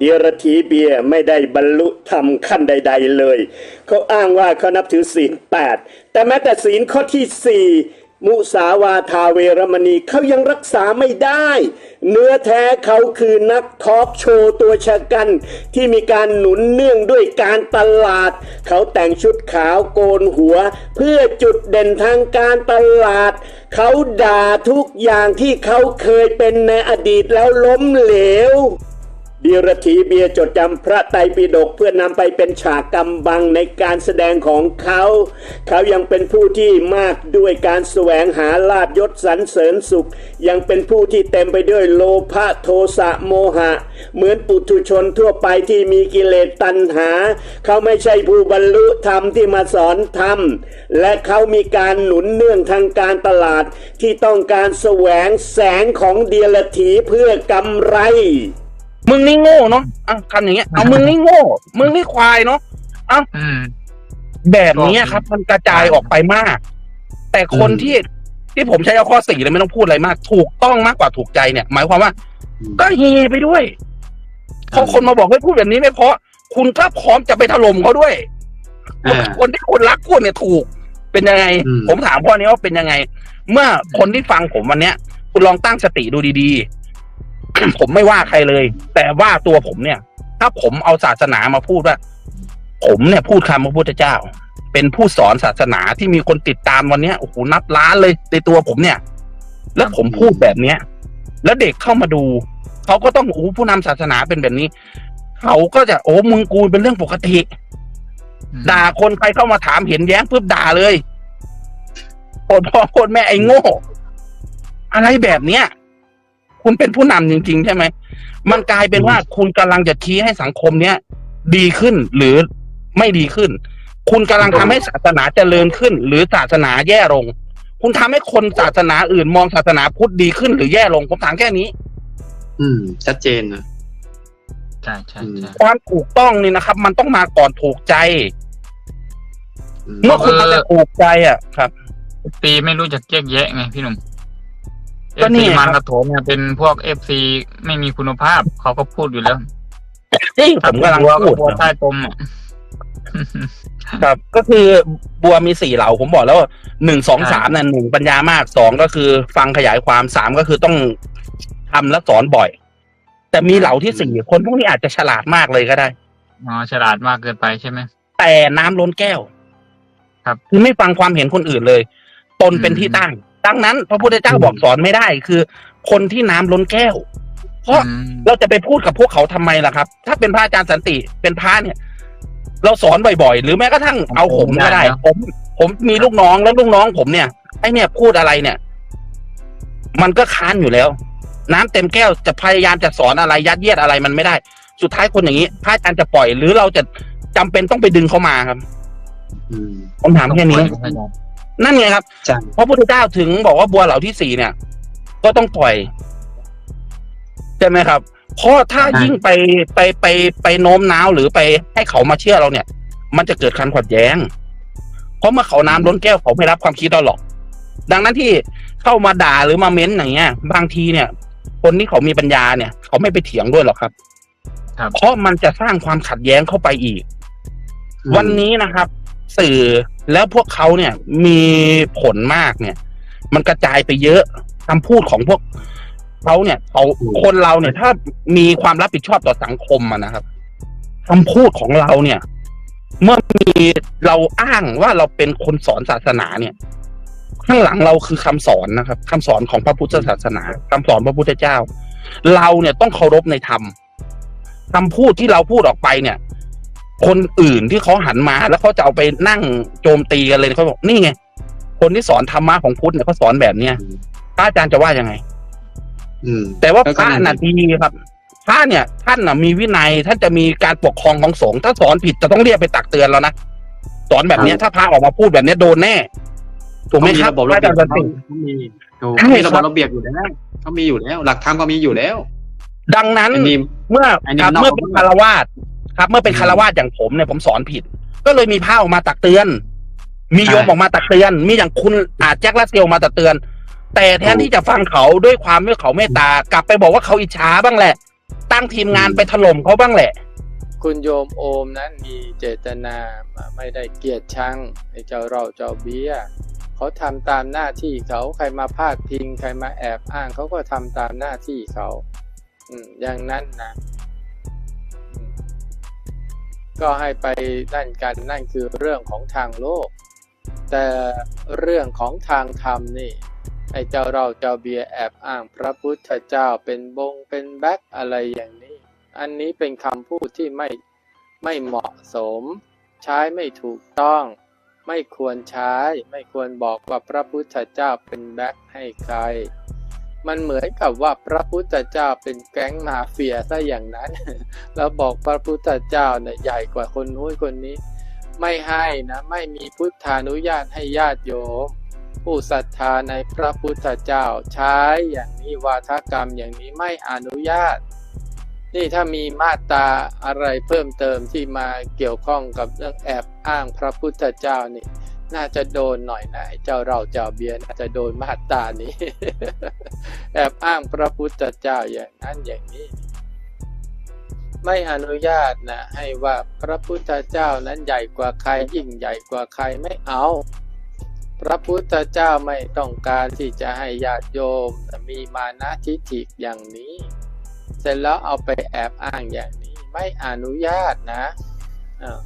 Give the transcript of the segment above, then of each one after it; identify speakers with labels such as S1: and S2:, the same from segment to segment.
S1: เดียรถีเบียไม่ได้บรรลุธรรมขั้นใด ๆเลย เขาอ้างว่าเขานับถือศีลแปดแต่แม้แต่ศีลข้อที่สี่มุสาวาทาเวรมณีเขายังรักษาไม่ได้ เนื้อแท้เขาคือนักทอล์กโชว์ตัวชะกัน ที่มีการหนุนเนื่องด้วยการตลาด เขาแต่งชุดขาวโกนหัว เพื่อจุดเด่นทางการตลาด เขาด่าทุกอย่างที่เขาเคยเป็นในอดีตแล้วล้มเหลว ดีรถีเบียจดจำพระไตรปิฎกเพื่อนำไปเป็นฉากกำบังในการแสดงของเขา เขายังเป็นผู้ที่มากด้วยการแสวงหาลาบยศสรรเสริญสุข ยังเป็นผู้ที่เต็มไปด้วยโลภะโทสะโมหะ เหมือนปุถุชนทั่วไปที่มีกิเลสตัณหา เขาไม่ใช่ผู้บรรลุธรรมที่มาสอนธรรม และเขามีการหนุนเนื่องทางการตลาดที่ต้องการแสวงแสงของเดียรถีเพื่อกำไร
S2: มึงนี่โง่เนาะอะคำอย่างเงี้ยเอามึงนี่โง่ มึงนี่ควายเนาะ
S3: อืม
S2: แบบเนี้ยครับ มันกระจายออกไปมาก แต่คน
S4: อืม
S2: ที่ที่ผมใช้เอาข้อสี่เลยไม่ต้องพูดอะไรมาก ถูกต้องมากกว่าถูกใจเนี่ย หมายความว่า
S4: อืม
S2: ก็เฮไปด้วยพอคนมาบอกให้พูดแบบนี้ไม่เพราะ คุณก็พร้อมจะไปถล่มเขาด้วย
S4: อ่า
S2: คนที่คุณรักพูดเนี่ยถูกเป็นยังไง
S4: อืม
S2: ผมถามพ่อนี้ว่าเป็นยังไง เมื่อคนที่ฟังผมวันเนี้ย คุณลองตั้งสติดูดีๆ ผมไม่ว่าใครเลย แต่ว่าตัวผมเนี่ย ถ้าผมเอาศาสนามาพูดว่า ผมเนี่ยพูดคำพระพุทธเจ้า เป็นผู้สอนศาสนาที่มีคนติดตามวันเนี้ยโอ้โหนับล้านเลยในตัวผมเนี่ย แล้วผมพูดแบบเนี้ย แล้วเด็กเข้ามาดูเขาก็ต้องโอ้ผู้นำศาสนาเป็นแบบนี้เขาก็จะโอ้มึงกูเป็นเรื่องปกติด่าคนใครเข้ามาถามเห็นแย้งปุ๊บด่าเลยโคตรพ่อโคตรแม่ไอ้โง่ อะไรแบบเนี้ย คุณเป็นผู้นำจริง ๆ ใช่ไหม มันกลายเป็นว่าคุณกำลังจะชี้ให้สังคมเนี้ยดีขึ้นหรือไม่ดีขึ้น คุณกำลังทำให้ศาสนาเจริญขึ้น หรือศาสนาแย่ลง คุณทำให้คนศาสนาอื่นมองศาสนาพุทธดีขึ้นหรือแย่ลงผมถามแค่นี้
S4: อืม ชัดเจนนะ
S3: ใช่ใช่ใช่
S2: ความถูกต้องนี่นะครับ มันต้องมาก่อนถูกใจ
S4: อืม
S2: เมื่อคุณมันจะถูกใจอะครับ
S3: ปีไม่รู้จักแยกแยะไงพี่หนุ่ม
S2: ก็
S3: เอฟ
S2: นี่
S3: ซี
S2: ไงครับ
S3: มันกระโถมเนี่ยเป็นพวกเอฟซีไม่มีคุณภาพ เขาก็พูดอยู่แล้ว
S2: นี่ผมกำลัง
S3: ถ้า
S2: พูด
S3: บัว
S2: นะ
S3: ใต้ตมอะ
S2: ครับก็คือบัวมีสี่เหล่าผมบอกแล้วว่าหนึ่งสอง
S3: ใช่
S2: สามนั่นหนึ่งปัญญามากสองก็คือฟังขยายความสามก็คือต้องทำและสอนบ่อย แต่มีเหล่าที่สี่คนพวกนี้อาจจะฉลาดมากเลยก็ได้
S3: อ๋อฉลาดมากเกินไปใช่ไหม
S2: แต่น้ำล้นแก้ว
S3: ครับ
S2: คือไม่ฟังความเห็นคนอื่นเลย ตนเป็น
S3: อืม
S2: ที่ตั้ง ดังนั้นพระพุทธเจ้าบอกสอนไม่ได้คือ คนที่น้ำล้นแก้ว เพราะ
S3: อืม
S2: เราจะไปพูดกับพวกเขาทำไมล่ะครับ ถ้าเป็นพระอาจารย์สันติเป็นพระเนี่ย เราสอนบ่อยๆ หรือแม้กระทั่งเอาผมก็ได้ ผม ผมมีลูกน้องแล้วลูกน้องผมเนี่ยไอเนี่ยพูดอะไรเนี่ย มันก็ค้านอยู่แล้ว น้ำเต็มแก้วจะพยายามจะสอนอะไรยัดเยียดอะไรมันไม่ได้ สุดท้ายคนอย่างนี้พระอาจารย์จะปล่อย หรือเราจะจำเป็นต้องไปดึงเขามาครับ
S4: อืม
S2: ผมถามแค่นี้ นั่นไงครับ
S4: ใช่
S2: พระพุทธเจ้าถึงบอกว่าบัวเหล่าที่สี่เนี่ย ก็ต้องปล่อยใช่ไหมครับเพราะถ้า
S3: ใช่
S2: ยิ่งไปไปไปไปโน้มน้าวหรือไปให้เขามาเชื่อเราเนี่ย มันจะเกิดการขัดแย้ง เพราะเมื่อเขาน้ำล้นแก้วเขาไม่รับความคิดเราหรอก ดังนั้นที่เข้ามาด่าหรือมาเม้นอย่างเงี้ย บางทีเนี่ย คนที่เขามีปัญญาเนี่ย เขาไม่ไปเถียงด้วยหรอกครับ
S3: ครับ
S2: เพราะมันจะสร้างความขัดแย้งเข้าไปอีก วันนี้นะครับ สื่อแล้วพวกเขาเนี่ยมีผลมากเนี่ย มันกระจายไปเยอะคำพูดของพวกเขาเนี่ยเขาคนเราเนี่ย ถ้ามีความรับผิดชอบต่อสังคมอะนะครับคำพูดของเราเนี่ย เมื่อมีเราอ้างว่าเราเป็นคนสอนศาสนาเนี่ย ข้างหลังเราคือคำสอนนะครับคำสอนของพระพุทธศาสนาคำสอนพระพุทธเจ้า เราเนี่ยต้องเคารพในธรรมคำพูดที่เราพูดออกไปเนี่ย คนอื่นที่เขาหันมาแล้วเขาจะเอาไปนั่งโจมตีกันเลยเขาบอกนี่ไงคนที่สอนธรรมะของพุทธเนี่ยเขาสอนแบบเนี้ยพระอาจารย์จะว่ายังไง
S4: อืม
S2: แต่ว่า
S4: แล้ว
S2: พ
S4: ก็
S2: ระ
S4: นั่น
S2: น่ะดีครับพระเนี่ย ท่านน่ะมีวินัยท่านจะมีการปกครองของสงฆ์ถ้าสอนผิดจะต้องเรียกไปตักเตือนแล้วนะสอนแบบเนี้ยถ้าพระออกมาพูดแบบเนี้ยโดนแน่ถูกไหมครับ
S4: เขา
S2: พระอาจารย์สันติ
S4: เขามีถูก
S2: ใช่
S4: เขามีระ
S2: ครับบ
S4: บระเบียบอยู่แล้วเขามีอยู่แล้ว หลักธรรมก็มีอยู่แล้ว
S2: ดังนั้น
S4: อันนี้
S2: เมื่อ
S4: อันนี้
S2: ครับ
S4: นอก
S2: เมื่อเป็นคารวาส ครับ เมื่อเป็นคารวาสอย่างผมเนี่ยผมสอนผิด ก็เลยมีพระออกมาตักเตือน มีโยม
S4: ใช่
S2: ออกมาตักเตือน มีอย่างคุณอาจแจ็คลาเซลมาตักเตือน แต่แทนที่จะฟังเขาด้วยความที่เขาเมตตากลับไปบอกว่าเขาอิจฉาบ้างแหละ ตั้งทีมงานไปถล่มเขาบ้างแหละ
S5: คุณโยมโอมนั้นมีเจตนาไม่ได้เกลียดชังไอ้เจ้าเราเจ้าเบี้ยเขาทำตามหน้าที่เขาใครมาพาดพิงใครมาแอบอ้างเขาก็ทำตามหน้าที่เขา อืมอย่างนั้นนะอืม ก็ให้ไปนั่นกันนั่นคือเรื่องของทางโลก แต่เรื่องของทางธรรมนี่ไอ้เจ้าเราเจ้าเบียแอบอ้างพระพุทธเจ้าเป็นบงเป็นแบ็คอะไรอย่างนี้ อันนี้เป็นคำพูดที่ไม่ไม่เหมาะสม ใช้ไม่ถูกต้อง ไม่ควรใช้ ไม่ควรบอกว่าพระพุทธเจ้าเป็นแบ็คให้ใคร มันเหมือนกับว่าพระพุทธเจ้าเป็นแก๊งมาเฟียซะอย่างนั้น แล้วบอกพระพุทธเจ้าเนี่ยใหญ่กว่าคนนู้นคนนี้ ไม่ให้นะไม่มีพุทธานุญาตให้ญาติโยมผู้ศรัทธาในพระพุทธเจ้าใช้อย่างนี้วาทกรรมอย่างนี้ไม่อนุญาต นี่ถ้ามีมาตราอะไรเพิ่มเติมที่มาเกี่ยวข้องกับเรื่องแอบอ้างพระพุทธเจ้านี่ น่าจะโดนหน่อยนะไอ้เจ้าเราเจ้าเบียน่าจะโดนมาตานี้ แอบอ้างพระพุทธเจ้าอย่างนั้นอย่างนี้ ไม่อนุญาตนะให้ว่าพระพุทธเจ้านั้นใหญ่กว่าใครยิ่งใหญ่กว่าใครไม่เอา พระพุทธเจ้าไม่ต้องการที่จะให้ญาติโยมมีมานะทิฐิอย่างนี้ เสร็จแล้วเอาไปแอบอ้างอย่างนี้ ไม่อนุญาตนะอ่า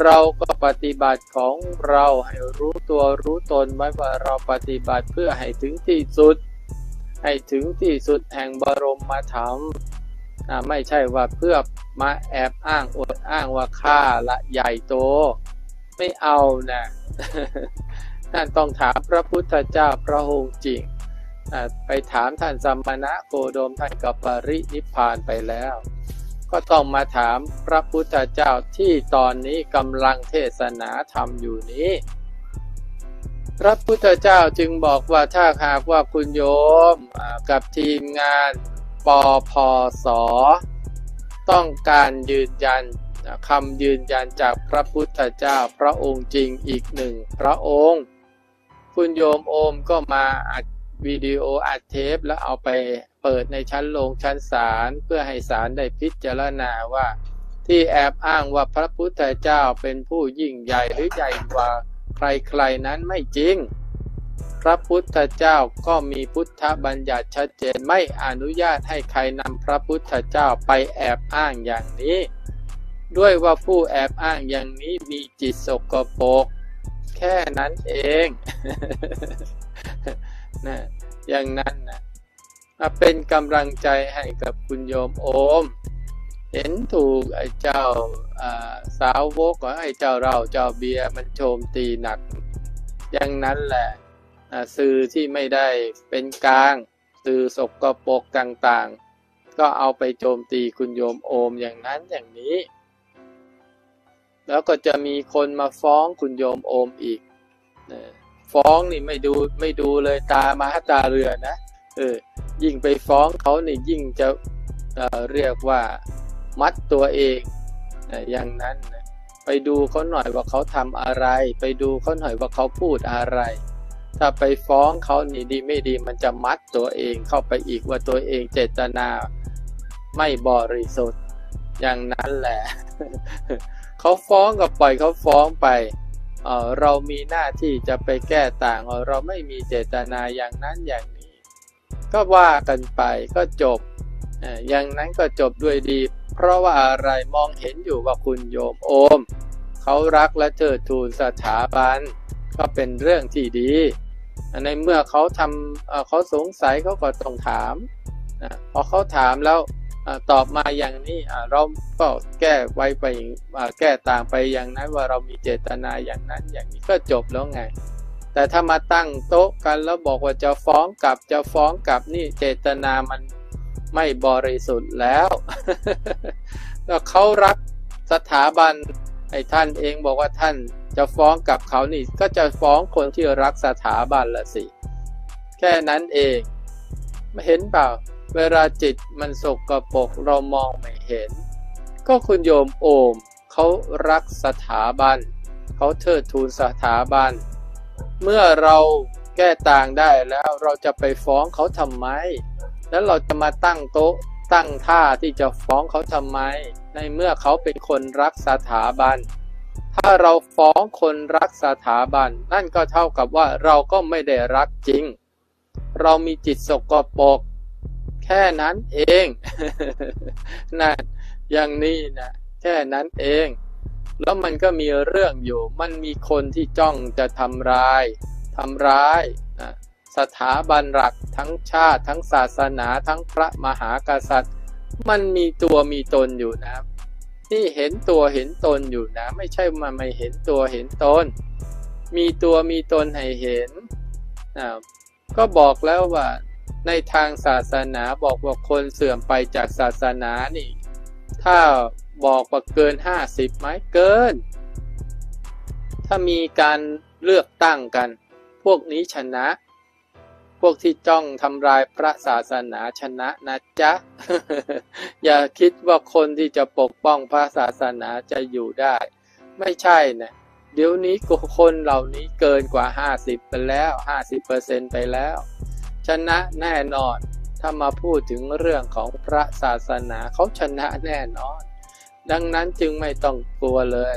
S5: เราก็ปฏิบัติของเราให้รู้ตัวรู้ตนไว้ว่าเราปฏิบัติเพื่อให้ถึงที่สุด ให้ถึงที่สุดแห่งบรมมาธรรมไม่ใช่ว่าเพื่อมาแอบอ้างอวดอ้างว่าข้าละใหญ่โต ไม่เอานะท่านต้องถามพระพุทธเจ้าพระองค์จริงไปถามท่านสัมมณะโคดมท่านก็ปรินิพพานไปแล้ว ก็ต้องมาถามพระพุทธเจ้าที่ตอนนี้กำลังเทศนาธรรมอยู่นี้ พระพุทธเจ้าจึงบอกว่าถ้าหากว่าคุณโยมกับทีมงานปพส ต้องการยืนยันคำยืนยันจากพระพุทธเจ้าพระองค์จริงอีกหนึ่งพระองค์ คุณโยมโอมก็มาอัด วิดีโออัดเทปแล้วเอาไปเปิดในชั้นลงชั้นศาลเพื่อให้ศาลได้พิจารณาว่า ที่แอบอ้างว่าพระพุทธเจ้าเป็นผู้ยิ่งใหญ่หรือใหญ่กว่าใครๆนั้นไม่จริง พระพุทธเจ้าก็มีพุทธบัญญัติชัดเจนไม่อนุญาตให้ใครนำพระพุทธเจ้าไปแอบอ้างอย่างนี้ ด้วยว่าผู้แอบอ้างอย่างนี้มีจิตสกปรกแค่นั้นเอง นะอย่างนั้นนะมาเป็นกำลังใจให้กับคุณโยมโอม เห็นถูกไอ้เจ้าอ่าสาวกของไอ้เจ้าเราเจ้าเบียร์มันโจมตีหนัก อย่างนั้นแหละสื่อที่ไม่ได้เป็นกลาง สื่อสกปรกต่างๆ ก็เอาไปโจมตีคุณโยมโอมอย่างนั้นอย่างนี้ แล้วก็จะมีคนมาฟ้องคุณโยมโอมอีกนะ ฟ้องนี่ไม่ดูไม่ดูเลยตามาตาเรือนะเออยิ่งไปฟ้องเขานี่ยิ่งจะเเรียกว่ามัดตัวเองนะอย่างนั้นนะไปดูเขาหน่อยว่าเขาทำอะไร ไปดูเขาหน่อยว่าเขาพูดอะไร ถ้าไปฟ้องเขานี่ดีไม่ดีมันจะมัดตัวเองเข้าไปอีกว่าตัวเองเจตนาไม่บริสุทธิ์อย่างนั้นแหละเขาฟ้องก็ปล่อยเขาฟ้องไป เออเรามีหน้าที่จะไปแก้ต่าง เราไม่มีเจตนาอย่างนั้นอย่างนี้ ก็ว่ากันไปก็จบ อย่างนั้นก็จบด้วยดี เพราะว่าอะไรมองเห็นอยู่ว่าคุณโยมโอม เขารักและเทิดทูนสถาบัน ก็เป็นเรื่องที่ดี ในเมื่อเขาทำเขาสงสัยเขาก็ต้องถาม พอเขาถามแล้ว ตอบมาอย่างนี้เราก็แก้ไว้ไปแก้ต่างไปอย่างนั้นว่าเรามีเจตนาอย่างนั้นอย่างนี้ก็จบแล้วไง แต่ถ้ามาตั้งโต๊ะกันแล้วบอกว่าจะฟ้องกลับจะฟ้องกลับนี่เจตนามันไม่บริสุทธิ์แล้วแล้วเขารักสถาบันไอ้ท่านเองบอกว่าท่านจะฟ้องกลับเขานี่ก็จะฟ้องคนที่รักสถาบันละสิ แค่นั้นเองไม่เห็นเปล่า เวลาจิตมันสกปรกเรามองไม่เห็น ก็คุณโยมโอมเขารักสถาบัน เขาเทิดทูนสถาบัน เมื่อเราแก้ต่างได้แล้วเราจะไปฟ้องเขาทำไม แล้วเราจะมาตั้งโต๊ะตั้งท่าที่จะฟ้องเขาทำไม ในเมื่อเขาเป็นคนรักสถาบัน ถ้าเราฟ้องคนรักสถาบัน นั่นก็เท่ากับว่าเราก็ไม่ได้รักจริง เรามีจิตสกปรก แค่นั้นเองนั่นอย่างนี้นะแค่นั้นเอง แล้วมันก็มีเรื่องอยู่ มันมีคนที่จ้องจะทำร้ายทำร้ายนะสถาบันหลักทั้งชาติ ทั้งศาสนา ทั้งพระมหากษัตริย์ มันมีตัวมีตนอยู่นะที่เห็นตัวเห็นตนอยู่นะ ไม่ใช่มาไม่เห็นตัวเห็นตน มีตัวมีตนให้เห็นนะก็บอกแล้วว่า ในทางศาสนาบอกว่าคนเสื่อมไปจากศาสนานี่ ถ้าบอกว่าเกินห้าสิบไหมเกิน ถ้ามีการเลือกตั้งกัน พวกนี้ชนะ พวกที่จ้องทำลายพระศาสนาชนะนะจ๊ะ อย่าคิดว่าคนที่จะปกป้องพระศาสนาจะอยู่ได้ ไม่ใช่นะเดี๋ยวนี้คนเหล่านี้เกินกว่า50ไปแล้ว50%ไปแล้ว ชนะแน่นอน ถ้ามาพูดถึงเรื่องของพระศาสนาเขาชนะแน่นอน ดังนั้นจึงไม่ต้องกลัวเลย